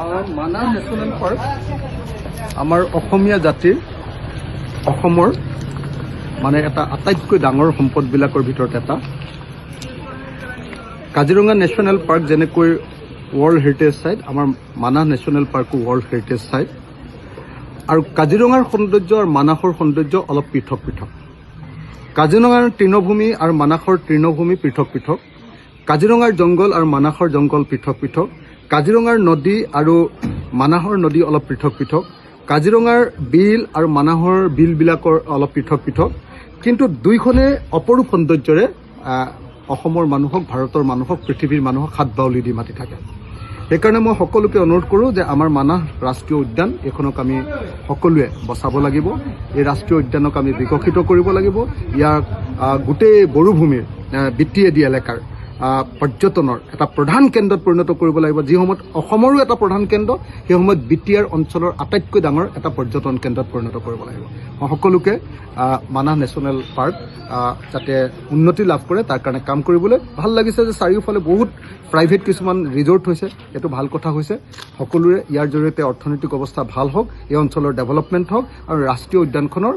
Manas national park আমাৰ অসমীয়া জাতিৰ, অসমৰ মানে এটা আটাইতকৈ ডাঙৰ সম্পদবিলাকৰ ভিতৰত এটা। কাজিৰঙা নেশ্যনেল পাৰ্ক যেনেকৈ ৱৰ্ল্ড হেৰিটেজ চাইট আমাৰ মানাহ নেশ্যনেল পাৰ্কো ৱৰ্ল্ড হেৰিটেজ চাইট আৰু কাজিৰঙাৰ সৌন্দৰ্য আৰু মানাহৰ সৌন্দৰ্য অলপ পৃথক পৃথক। কাজিৰঙাৰ তৃণভূমি আৰু মানাহৰ তৃণভূমি পৃথক পৃথক। কাজিৰঙাৰ জংঘল আৰু মানাহৰ জংঘল পৃথক পৃথক। কাজিৰঙাৰ নদী আৰু মানাহৰ নদী অলপ পৃথক পৃথক। কাজিৰঙাৰ বিল আৰু মানাহৰ বিলবিলাকৰ অলপ পৃথক পৃথক। কিন্তু দুইখনে অপৰূপ সৌন্দৰ্যৰে অসমৰ মানুহক ভাৰতৰ মানুহক পৃথিৱীৰ মানুহক হাত বাউলি দি মাতি থাকে। সেইকাৰণে মই সকলোকে অনুৰোধ কৰোঁ যে আমাৰ মানাহ ৰাষ্ট্ৰীয় উদ্যান এইখনক আমি সকলোৱে বচাব লাগিব। এই ৰাষ্ট্ৰীয় উদ্যানক আমি বিকশিত কৰিব লাগিব। ইয়াক গোটেই বড়োভূমিৰ আহ, বিত্তীয়েদি এলেকাৰ পৰ্যটনৰ এটা প্ৰধান কেন্দ্ৰত পৰিণত কৰিব লাগিব। যি সময়ত অসমৰো এটা প্ৰধান কেন্দ্ৰ, সেই সময়ত বিটিআৰ অঞ্চলৰ আটাইতকৈ ডাঙৰ এটা পৰ্যটন কেন্দ্ৰত পৰিণত কৰিব লাগিব। সকলোকে মানাহ নেশ্যনেল পাৰ্ক যাতে উন্নতি লাভ কৰে, তাৰ কাৰণে কাম কৰিবলৈ। ভালো লাগিছে যে চাৰিওফালে বহুত প্ৰাইভেট কিছুমান ৰিজৰ্ট হৈছে, এইটো ভালো কথা হৈছে। সকলোৰে ইয়াৰ জৰিয়তে অৰ্থনৈতিক অৱস্থা ভালো হওক, এই অঞ্চলৰ ডেভেলপমেণ্ট হওক, আৰু ৰাষ্ট্ৰীয় উদ্যানখনৰ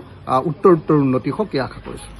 উত্তৰ উত্তৰ উন্নতি হওক, এই আশা কৰিছোঁ।